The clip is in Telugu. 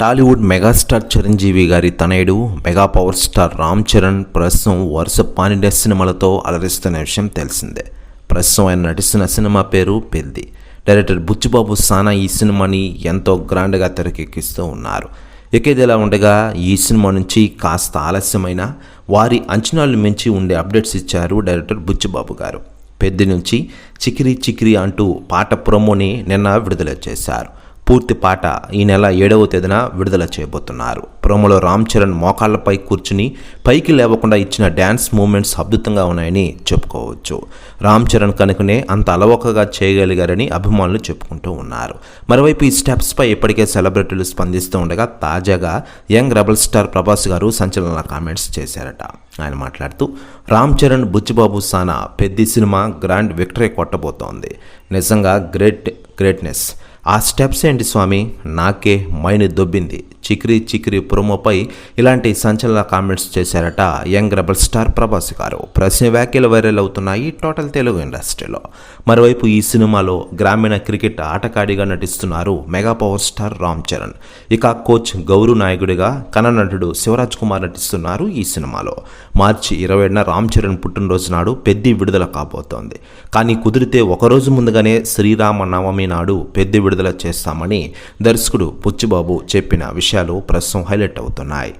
టాలీవుడ్ మెగాస్టార్ చిరంజీవి గారి తనయుడు mega power star Ram Charan ప్రస్తుతం వరుస పానిడే సినిమాలతో అలరిస్తున్న విషయం తెలిసిందే. ప్రస్తుతం ఆయన నటిస్తున్న సినిమా పేరు పెద్ది డైరెక్టర్ బుచ్చిబాబు సానా ఈ సినిమాని ఎంతో గ్రాండ్గా తెరకెక్కిస్తూ ఉన్నారు. ఇక ఉండగా ఈ సినిమా నుంచి కాస్త ఆలస్యమైన వారి అంచనాలు మించి ఉండే అప్డేట్స్ ఇచ్చారు డైరెక్టర్ బుచ్చిబాబు గారు. పెద్ది నుంచి చికిరి చికిరి అంటూ పాట ప్రోమోని నిన్న విడుదల చేశారు. పూర్తి పాట ఈ నెల ఏడవ తేదీన విడుదల చేయబోతున్నారు. ప్రోమోలో రామ్ చరణ్ మోకాళ్ళపై కూర్చుని పైకి లేవకుండా ఇచ్చిన డ్యాన్స్ మూమెంట్స్ అద్భుతంగా ఉన్నాయని చెప్పుకోవచ్చు. రామ్ చరణ్ కనుకనే అంత అలవోకగా చేయగలిగారని అభిమానులు చెప్పుకుంటూ ఉన్నారు. మరోవైపు ఈ స్టెప్స్పై ఇప్పటికే సెలబ్రిటీలు స్పందిస్తూ ఉండగా తాజాగా యంగ్ రెబల్ స్టార్ ప్రభాస్ గారు సంచలన కామెంట్స్ చేశారట. ఆయన మాట్లాడుతూ Ram Charan Buchibabu Sana Peddi cinema grand victory కొట్టబోతోంది. నిజంగా గ్రేట్ గ్రేట్నెస్. ఆ స్టెప్స్ ఏంటి స్వామి? నాకే మైని దొబ్బింది. చిక్రి చిక్రి ప్రోమోపై ఇలాంటి సంచలన కామెంట్స్ చేశారట యంగ్ రెబల్ స్టార్ ప్రభాస్ గారు. ప్రశ్న వ్యాఖ్యలు వైరల్ అవుతున్నాయి టోటల్ తెలుగు ఇండస్ట్రీలో. మరోవైపు ఈ సినిమాలో గ్రామీణ క్రికెట్ ఆటగాడిగా నటిస్తున్నారు mega power star Ram Charan. ఇక కోచ్ గౌరు నాయకుడిగా కన్న నటుడు శివరాజ్ కుమార్ నటిస్తున్నారు ఈ సినిమాలో. మార్చి ఇరవై ఏడున రామ్ చరణ్ పుట్టినరోజు నాడు పెద్ది విడుదల కాబోతోంది. కానీ కుదిరితే ఒకరోజు ముందుగానే శ్రీరామ నవమి నాడు పెద్ది విడుదల చేస్తామని దర్శకుడు పుచ్చిబాబు చెప్పిన విషయం విషయాలు ప్రస్తుతం హైలైట్ అవుతున్నాయి.